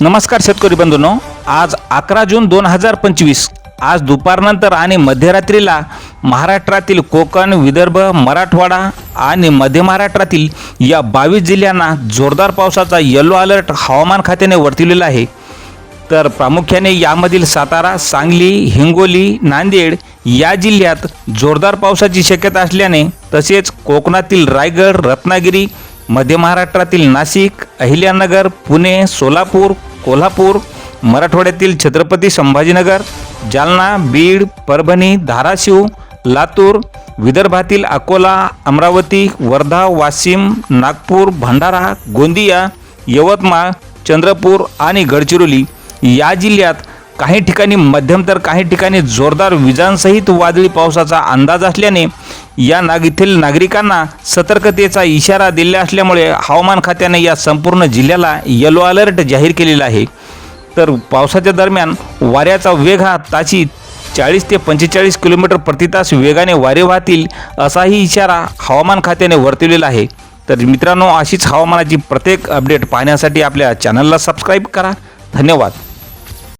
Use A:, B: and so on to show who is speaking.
A: नमस्कार शेतकरी बंधूंनो. आज अकरा जून दोन हजार पंचवीस. आज दुपारनंतर आणि मध्यरात्रीला महाराष्ट्रातील कोकण विदर्भ मराठवाडा आणि मध्य महाराष्ट्रातील या बावीस जिल्ह्यांना जोरदार पावसाचा येलो अलर्ट हवामान खात्याने वर्तवलेला आहे. तर प्रामुख्याने यामधील सातारा सांगली हिंगोली नांदेड या जिल्ह्यात जोरदार पावसाची शक्यता असल्याने तसेच कोकणातील रायगड रत्नागिरी मध्य महाराष्ट्रातील नाशिक अहिल्यानगर पुणे सोलापूर कोल्हापूर मराठवाड्यातील छत्रपती संभाजीनगर जालना बीड परभणी धाराशिव लातूर विदर्भातील अकोला अमरावती वर्धा वाशिम नागपूर भंडारा गोंदिया यवतमाळ चंद्रपूर आणि गडचिरोली या जिल्ह्यात काही ठिकाणी मध्यम तर काही ठिकाणी जोरदार विजांसहित वादळी पावसाचा अंदाज असल्याने या नाग येथील नागरिकांना सतर्कतेचा इशारा दिला असल्यामुळे हवामान खात्याने या संपूर्ण जिल्ह्याला येलो अलर्ट जाहीर केलेला आहे. तर पावसाच्या दरम्यान वाऱ्याचा वेग हा ताची चाळीस ते पंचेचाळीस किलोमीटर प्रति तास वेगाने वारे वाहतील असाही इशारा हवामान खात्याने वर्तवलेला आहे. तर मित्रांनो अशीच हवामानाची प्रत्येक अपडेट पाहण्यासाठी आपल्या चॅनलला सबस्क्राईब करा. धन्यवाद.